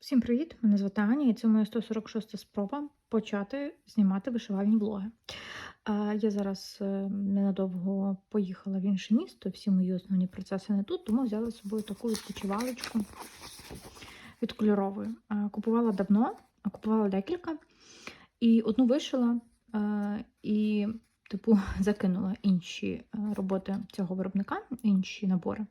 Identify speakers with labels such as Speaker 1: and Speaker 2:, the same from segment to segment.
Speaker 1: Всім привіт! Мене звати Аня, і це моя 146 спроба почати знімати вишивальні влоги. Е, Я зараз е, ненадовго поїхала в інше місто, всі мої основні процеси не тут, тому взяла з собою таку відпочивалочку від кольорової. Купувала давно, купувала декілька, і одну вишила е, і, типу, закинула інші е, роботи цього виробника, інші набори.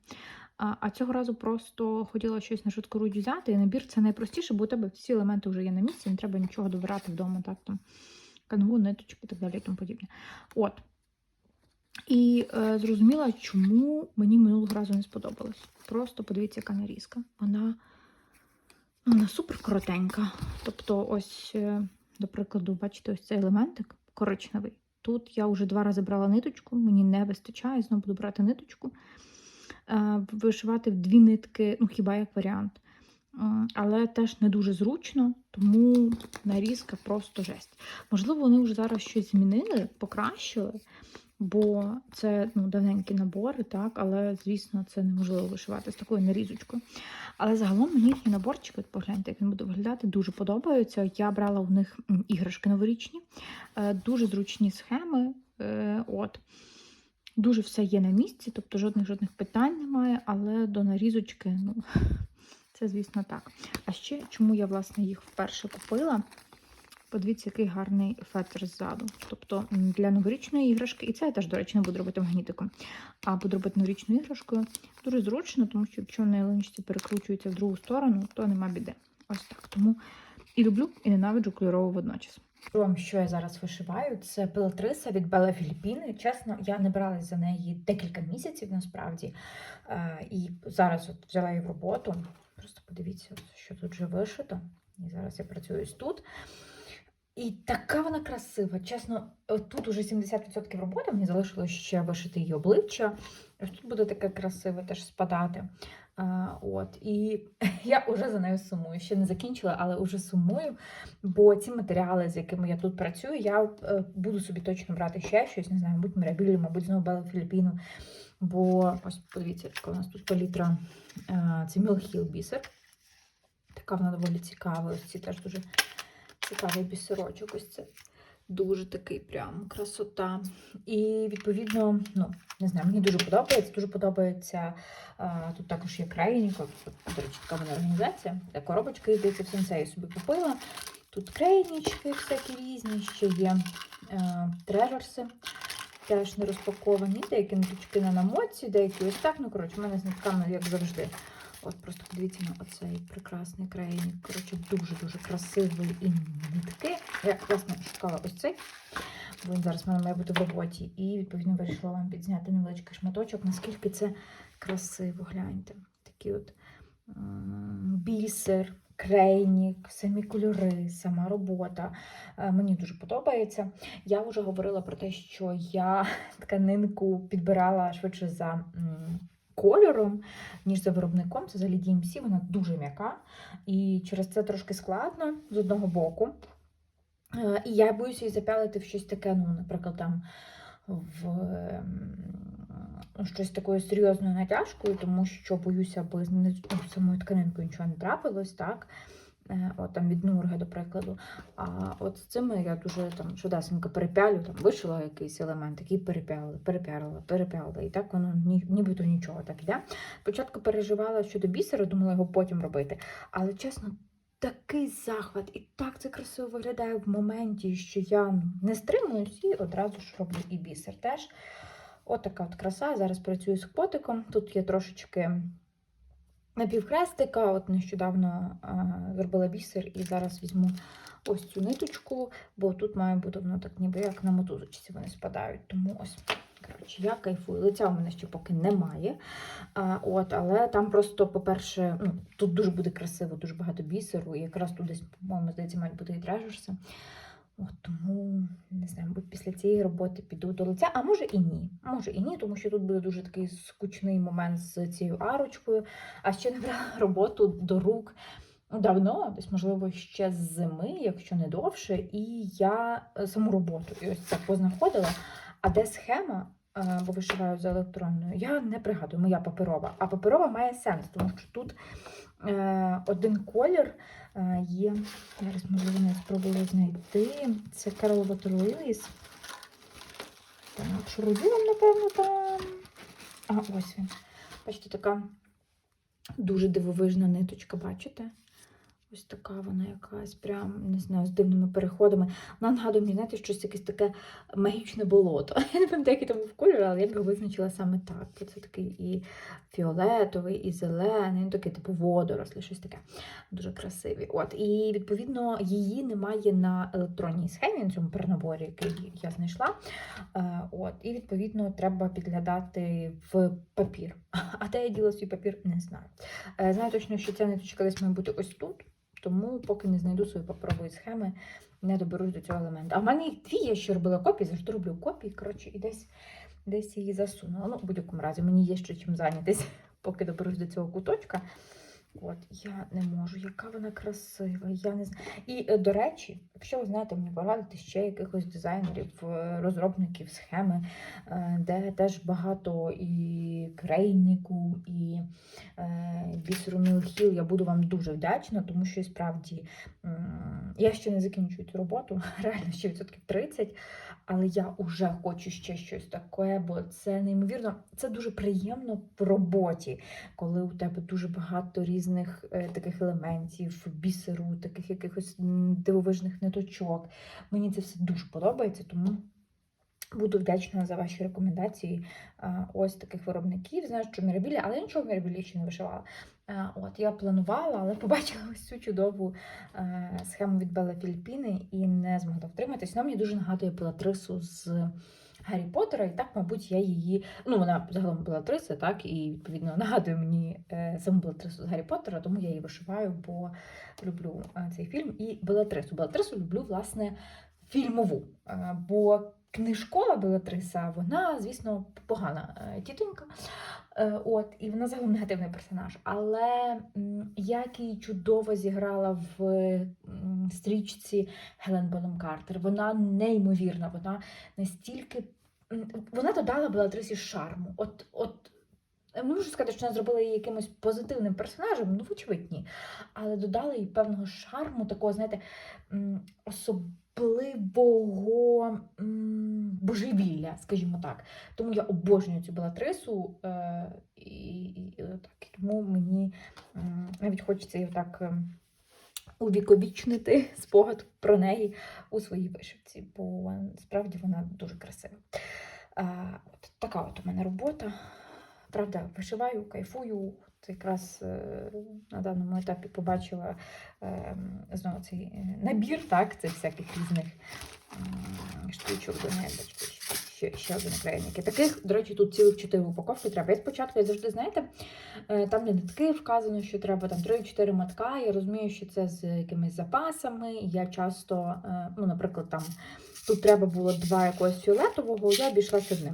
Speaker 1: А, цього разу просто хотіла щось на швидку руч взяти. І набір це найпростіше, бо у тебе всі елементи вже є на місці, не треба нічого добирати вдома, так там кангу, ниточки і так далі і тому подібне. От. І е, зрозуміла, чому мені минулого разу не сподобалось. Просто подивіться, яка нарізка. Вона, вона супер коротенька. Тобто, ось, е, до прикладу, бачите, ось цей елементик коричневий. Тут я вже два рази брала ниточку, мені не вистачає, знову буду брати ниточку. Е, Вишивати в дві нитки, ну хіба як варіант. Але теж не дуже зручно, тому нарізка просто жесть. Можливо, вони вже зараз щось змінили, покращили, бо це ну, давненькі набори, так, але, звісно, це неможливо вишивати з такою нарізочкою. Але загалом мені їхні наборчики, погляньте, як він буде виглядати, дуже подобаються. Я брала у них іграшки новорічні, е, дуже зручні схеми. е, От. Дуже все є на місці, тобто жодних жодних питань немає, але до нарізочки, ну, це, звісно, так. А ще, чому я, власне, їх вперше купила? Подивіться, який гарний фетр ззаду. Тобто для новорічної іграшки, і це я теж, до речі, не буду робити магнітиком, а буду робити новорічною іграшкою. Дуже зручно, тому що якщо на ялиночці перекручується в другу сторону, то нема біди. Ось так. Тому і люблю, і ненавиджу кольорову водночас. Вам, що я зараз вишиваю, це пелетриса від Бела Філіппіни. Чесно, я не бралась за неї декілька місяців насправді. Е, І зараз от взяла її в роботу. Просто подивіться, що тут вже вишито. І зараз я працюю ось тут. І така вона красива. Чесно, тут уже 70% роботи, мені залишилось ще вишити її обличчя. Ось тут буде таке красиве теж спадати. А, от, і я вже за нею сумую. Ще не закінчила, але вже сумую. Бо ці матеріали, з якими я тут працюю, я е, буду собі точно брати ще щось, не знаю, мабуть, Мірабілі, мабуть, знову Белла Філіппіну. Бо ось подивіться, яка у нас тут палітра. Е, це Мілхіл бісер. Така вона доволі цікава. Ось ці теж дуже цікавий бісерочок. Ось це дуже такий прям красота. І відповідно, ну, не знаю, мені дуже подобається. Дуже подобається. А, тут також є крейніко. До речі, така вона організація. Та коробочка, здається, в сенсеї собі купила. Тут крейнічки всякі різні, ще є е, трежерси. Теж не розпаковані, деякі ниточки на намоці, деякі ось так. Ну, коротше, в мене з нитками, як завжди. От просто подивіться на оцей прекрасний крайнік. Коротше, дуже-дуже красивий і нитки. Я, власне, шукала ось цей, бо він зараз в мене має бути в роботі. І, відповідно, вирішила вам підзняти невеличкий шматочок, наскільки це красиво, гляньте. Такі от бісер, крейнік, самі кольори, сама робота. Е, Мені дуже подобається. Я вже говорила про те, що я тканинку підбирала швидше за. Кольором, ніж за виробником, це взагалі DMC, вона дуже м'яка, і через це трошки складно з одного боку. Е, І я боюся її запялити в щось таке, ну, наприклад, там в ем, щось такою серйозною натяжкою, тому що боюся, аби з самою тканинкою нічого не трапилось, так? Е, От там від Нурги, до прикладу. А от з цими я дуже там швидесенько перепялю, там вишила якийсь елемент, який перепялила, перепялила, перепялила. І так воно ні, нібито нічого так йде. Спочатку переживала щодо бісера, думала його потім робити. Але чесно, такий захват, і так це красиво виглядає в моменті, що я ну, не стримуюсь і одразу ж роблю і бісер теж. От така от краса. Зараз працюю з котиком. Тут є трошечки напівхрестика. От нещодавно зробила бісер і зараз візьму ось цю ниточку, бо тут має бути воно так, ніби як на мотузочці вони спадають. Тому ось. Коротше, я кайфую. Лиця у мене ще поки немає. А, от, але там просто, по-перше, ну, тут дуже буде красиво, дуже багато бісеру. І якраз тут десь, по-моєму, здається, мають бути і трежерси. От, тому, не знаю, мабуть, після цієї роботи піду до лиця, а може і ні. Може і ні, тому що тут буде дуже такий скучний момент з цією арочкою. А ще не брала роботу до рук давно, десь, можливо, ще з зими, якщо не довше, і я е, саму роботу і ось це познаходила. А де схема, е, бо вишиваю за електронною, я не пригадую, моя паперова. А паперова має сенс, тому що тут один колір е, є. Зараз, можливо, не спробую знайти. Це Water Lilies. Так, шуруділом, напевно, там. А, ось він. Бачите, така дуже дивовижна ниточка, бачите? Ось така вона якась, прям, не знаю, з дивними переходами. Вона нагадує мені, знаєте, щось якесь таке магічне болото. Я не пам'ятаю, який там був кольор, але я б його визначила саме так. Це такий і фіолетовий, і зелений, ну такий типу водорослі, щось таке. Дуже красивий. От, і відповідно її немає на електронній схемі, на цьому перенаборі, який я знайшла. Е, От, і відповідно треба підглядати в папір. А де я діла свій папір, не знаю. Е, Знаю точно, що ця ниточка десь має бути ось тут. Тому поки не знайду свої паперової схеми, не доберусь до цього елементу. А в мене їх дві, я ще робила копії, завжди роблю копії, коротше, і десь, десь її засунула. Ну, в будь-якому разі, мені є ще чим зайнятися, поки доберусь до цього куточка. От, я не можу, яка вона красива, я не знаю. І, е, до речі, якщо ви знаєте мені порадити ще якихось дизайнерів, е, розробників схеми, е, де теж багато і крейнику, і е, бісеру Мілхіл, я буду вам дуже вдячна, тому що і справді я ще не закінчую цю роботу, реально ще відсотків 30, але я вже хочу ще щось таке, бо це неймовірно, це дуже приємно в роботі, коли у тебе дуже багато різних е, таких елементів, бісеру, таких якихось дивовижних ниточок. Мені це все дуже подобається, тому. Буду вдячна за ваші рекомендації ось таких виробників. Знаю, що Мірабілі, але я нічого в Мірабілі ще не вишивала. А, От я планувала, але побачила ось цю чудову е, схему від Белла Філіппіни і не змогла втриматись. Вона мені дуже нагадує Белатрису з Гаррі Поттера, і так, мабуть, я її. Ну, вона загалом Белатриса, так, і відповідно нагадує мені е, саму Белатрису з Гаррі Поттера, тому я її вишиваю, бо люблю е, цей фільм. І Белатрису. Белатрису люблю, власне, фільмову. е, бо книжкова Белатриса, вона, звісно, погана е, тітонька. Е, От, і вона загалом негативний персонаж. Але як її чудово зіграла в стрічці Гелен Боном Картер. Вона неймовірна, вона настільки. Вона додала Белатрисі шарму. От, от, не можу сказати, що вона зробила її якимось позитивним персонажем, ну, вочевидь, ні. Але додала їй певного шарму, такого, знаєте, особливого м, божевілля, скажімо так. Тому я обожнюю цю Белатрису, е, і, тому мені навіть хочеться її так ем, увіковічнити спогад про неї у своїй вишивці, бо справді вона дуже красива. От така от у мене робота. Правда, вишиваю, кайфую. Якраз е, на даному етапі побачила е, знову цей е, набір, так, цих всяких різних штучок до неї. Ще, ще один наклейники. Таких, до речі, тут цілих 4 упаковки треба. Я спочатку я завжди, знаєте, е, там де нитки вказано, що треба там 3-4 матка. Я розумію, що це з якимись запасами. Я часто, ну, наприклад, там. Тут треба було два якогось фіолетового, я обійшлася одним.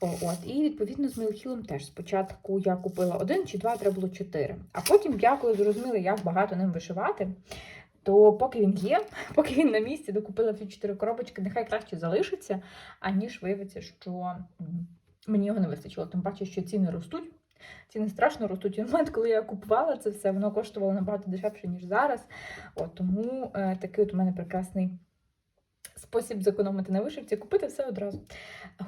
Speaker 1: О, от. І відповідно з Мейлхілом теж. Спочатку я купила один чи два, треба було чотири. А потім, коли зрозуміла, як багато ним вишивати, то поки він є, поки він на місці, докупила всі чотири коробочки, нехай краще залишиться, аніж виявиться, що мені його не вистачило. Тим паче, що ціни ростуть. Ціни страшно ростуть. І момент, коли я купувала це все, воно коштувало набагато дешевше, ніж зараз. От, тому е, такий от у мене прекрасний спосіб зекономити на вишивці, купити все одразу.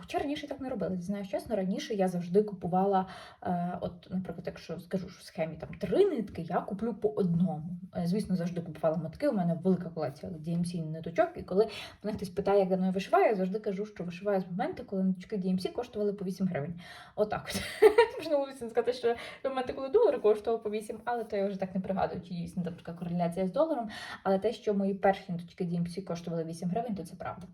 Speaker 1: Хоча раніше так не робила. Знаю чесно, раніше я завжди купувала, е, от, наприклад, якщо скажу, що в схемі там три нитки, я куплю по одному. Е, звісно, завжди купувала мотки. У мене велика колекція DMC ниточок, і коли мене хтось питає, як я вишиваю, я завжди кажу, що вишиваю з моменту, коли ниточки DMC коштували по 8 гривень. Отак от. Можна було сказати, що моменти, коли долар коштував по 8, але то я вже так не пригадую, чи дійсно така кореляція з доларом. Але те, що мої перші ниточки DMC коштували 8 гривень, то це правда.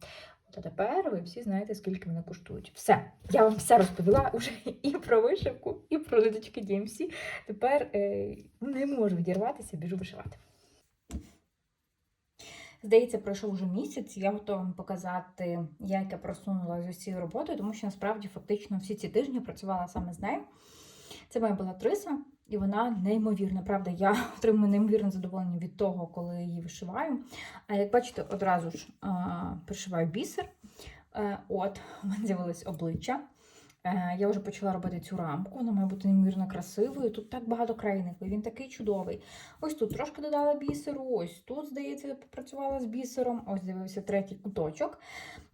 Speaker 1: От, а тепер ви всі знаєте, скільки вони коштують. Все, я вам все розповіла уже і про вишивку, і про ниточки DMC. Тепер е, не можу відірватися, біжу вишивати. Здається, пройшов вже місяць. Я готова вам показати, як я просунула з усією роботою, тому що насправді фактично всі ці тижні працювала саме з нею. Це моя Белатриса, і вона неймовірна. Правда, я отримую неймовірне задоволення від того, коли її вишиваю. А як бачите, одразу ж а, пришиваю бісер. Е, От, у мене з'явилось обличчя. Е, Я вже почала робити цю рамку, вона має бути неймовірно красивою. Тут так багато крайників, він такий чудовий. Ось тут трошки додала бісеру, ось тут, здається, попрацювала з бісером. Ось з'явився третій куточок.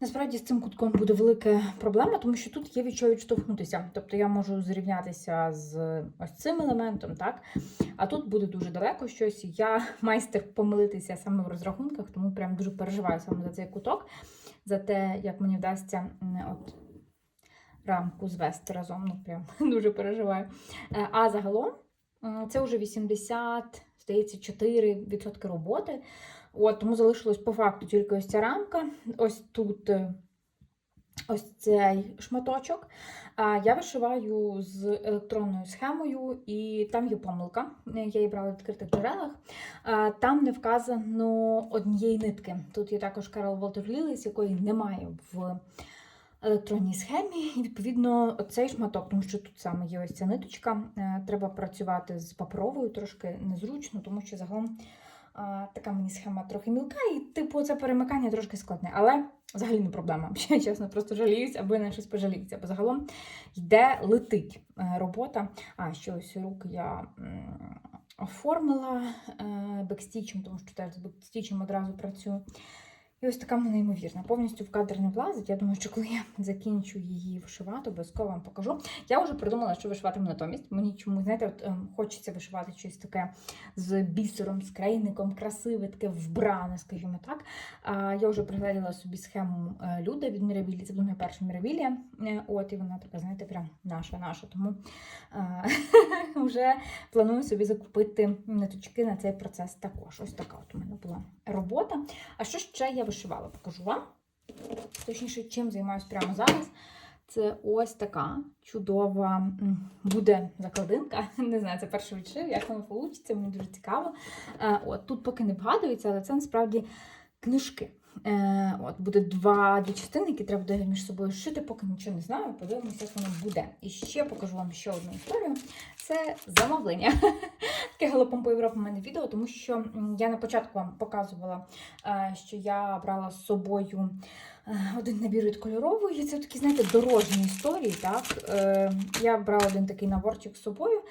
Speaker 1: Насправді з цим кутком буде велика проблема, тому що тут є від чого відштовхнутися. Тобто я можу зрівнятися з ось цим елементом, так? А тут буде дуже далеко щось. Я майстер помилитися саме в розрахунках, тому прям дуже переживаю саме за цей куток, за те, як мені вдасться от, рамку звести разом. Ну, прям дуже переживаю. Е, А загалом це вже 80, здається, 4% роботи. От, тому залишилось по факту тільки ось ця рамка. Ось тут е, ось цей шматочок. Я вишиваю з електронною схемою, і там є помилка. Е, Я її брала в відкритих джерелах. Там не вказано однієї нитки. Тут є також Walter Lillis, якої немає в електронній схемі. І відповідно цей шматок, тому що тут саме є ось ця ниточка. е, Треба працювати з паперовою, трошки незручно, тому що загалом а, така мені схема трохи мілка, і типу це перемикання трошки складне. Але взагалі не проблема. Я чесно просто жаліюсь, аби на щось пожаліться. Бо загалом йде, летить е, робота. А ще ось руки я оформила е, бекстічем, тому що теж з бекстічем одразу працюю. І ось така вона неймовірна. Повністю в кадр не влазить. Я думаю, що коли я закінчу її вишивати, обов'язково вам покажу. Я вже придумала, що вишиватиму натомість. Мені чому, знаєте, от, ем, хочеться вишивати щось таке з бісером, з крейником, красиве, таке вбране, скажімо так. А, я вже пригляділа собі схему е, Люда від Мірабілі. Це була моя перша Мірабілія. Е, От, і вона така, знаєте, прям наша, наша. Тому е, вже планую собі закупити ниточки на цей процес також. Ось така от у мене була робота. А що ще я вишивала? Покажу вам. Точніше, чим займаюся прямо зараз. Це ось така чудова буде закладинка. Не знаю, це перший відшив, як воно вийде, мені дуже цікаво. Е, От тут поки не вгадується, але це насправді книжки. Е, От буде два дві частини, які треба буде між собою шити, поки нічого не знаю. Подивимося, як воно буде. І ще покажу вам ще одну історію. Це замовлення. Таке галопом по Європі в мене відео, тому що я на початку вам показувала, е, що я брала з собою е, один набір від кольорової. Це такі, знаєте, дорожні історії. Так? Е, Я брала один такий наборчик з собою.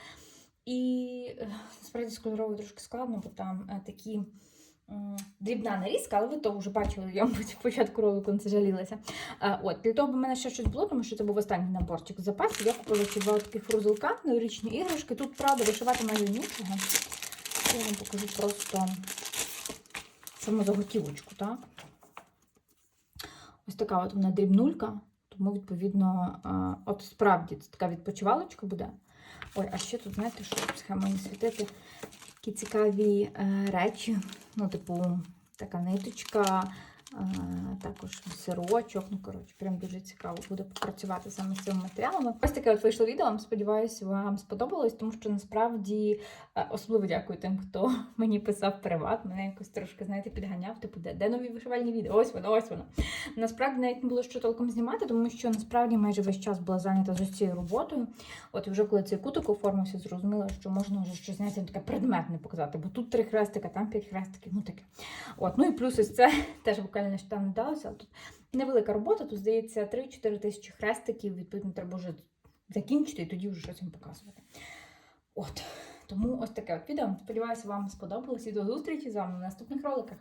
Speaker 1: І насправді з кольоровою трошки складно, бо там такі дрібна нарізка, але ви то вже бачили, я мабуть, в початку ролику не жалілася. От, для того, бо в мене ще щось було, тому що це був останній наборчик з запасу. Я купила ці два таких фрузелка, новорічні іграшки. Тут, правда, вишивати майже нічого. Я вам покажу просто саму заготівочку, так? Ось така от вона дрібнулька, тому, відповідно, от справді це така відпочивалочка буде. Ой, а ще тут, знаєте, що схема не світити, такі цікаві е, речі. Ну, типу, така ниточка, е, також сирочок. Ну, коротше, прям дуже цікаво буде попрацювати саме з цими матеріалами. Ось таке от вийшло відео. Сподіваюся, вам сподобалось, тому що насправді особливо дякую тим, хто мені писав приват. Мене якось трошки, знаєте, підганяв. Типу, де, де нові вишивальні відео? Ось воно, ось воно. Насправді навіть не було що толком знімати, тому що насправді майже весь час була зайнята з цією роботою. От і вже коли цей куток оформився, зрозуміла, що можна вже щось знаєте, таке предметне показати, бо тут три хрестика, там п'ять хрестиків, ну таке. От, ну і плюс ось це теж буквально нещодавно далося, але тут невелика робота, тут здається 3-4 тисячі хрестиків, відповідно, треба вже закінчити і тоді вже щось вам показувати. От. Тому ось таке от відео. Сподіваюся, вам сподобалось і до зустрічі з вами в наступних роликах.